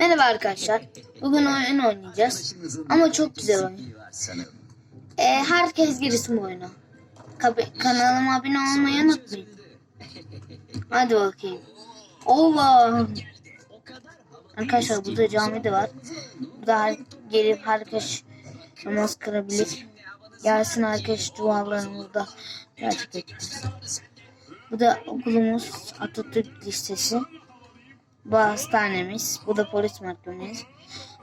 Merhaba arkadaşlar. Bugün oyun oynayacağız. Ama çok güzel oyun. Ee, herkes girsin bu oyuna. Kabi- kanalıma abone olmayı unutmayın. Hadi bakayım. Allah. Arkadaşlar burada cami de var. Burada gelip herkes namaz kılabilir. Gelsin herkes dualarını burada gerçekleştirsin. Bu da okulumuz Atatürk Lisesi. Bu hastanemiz. Bu da polis merkezimiz.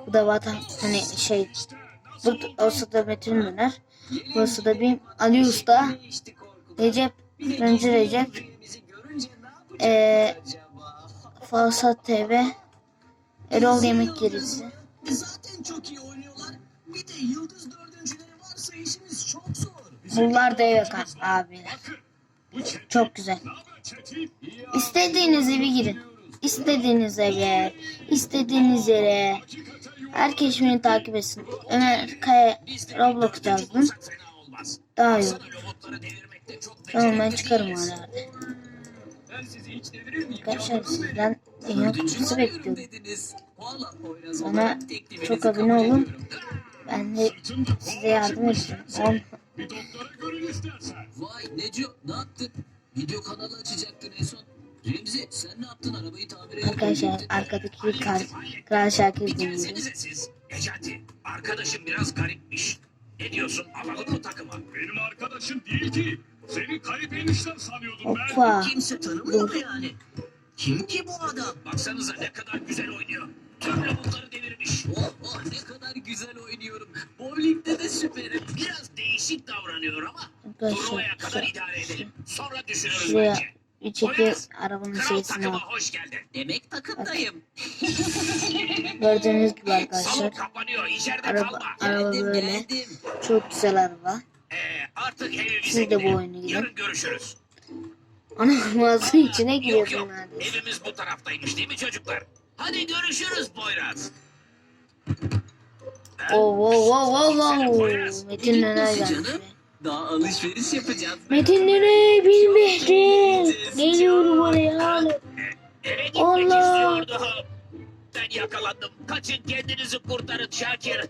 Bu da vatan hani şey bu olsa da Metin Müner. Burası da bir Ali Usta. Recep Öncü Recep. Eee Falsat TV. Erol Yemek Gerisi. Bunlar da yok abiler. Çok güzel. İstediğiniz evi girin. İstediğiniz eve, istediğiniz yere. Herkes beni takip etsin. Ömer Kaya Roblox yazdım. Daha iyi. Tamam ben çıkarım hala. Arkadaşlar sizden dünya kupası bekliyorum. Bana çok abone olun. Ben de size yardım edeceğim. On, Vay Neco ne yaptın? Video kanalı açacaktın en son. Remzi sen ne yaptın arabayı tamir edip arkadaşlar arkadaki bir kar, Kral Şakir dinliyorum. Gelsenize siz. Necati, arkadaşım biraz garipmiş. Ne diyorsun, alalım mı takıma? Benim arkadaşım değil ki. Seni kayıp enişten sanıyordum ben. Hoppa. Kimse tanımıyor mu yani? Kim ki bu adam? Baksanıza ne kadar güzel oynuyor. Tüm lavukları devirmiş. Oh oh ne kadar güzel oynuyorum. Bowling'de de süperim. Biraz değişik davranıyor ama Arkadaşlar turnuvaya kadar idare edelim. Sonra düşünürüz şuraya bence. Bir çeki arabanın şeysini al. hoş geldin. Demek takımdayım. Gördüğünüz gibi arkadaşlar. kapanıyor, içeride Araba, kalma. araba Geldim böyle. geldim. Çok güzel araba. Ee, artık evimize Siz de bu gidelim. oyunu gidin. Yarın görüşürüz. Ana mağazanın içine Yok giriyorsun yok, neredeyse. evimiz bu taraftaymış değil mi çocuklar? Hadi görüşürüz. Oh oh oh oh oh. Poyraz. Metin neler Nasıl canım? be. Daha alışveriş yapacağız. Metin nene bin Ben yakalandım. Kaçın kendinizi kurtarın Şakir.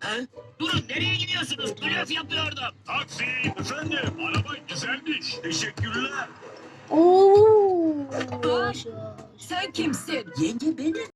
Ha? Durun nereye gidiyorsunuz? Blöf yapıyordum. Taksi. Efendim araba güzelmiş. Teşekkürler. Oo. Sen kimsin? Yenge benim.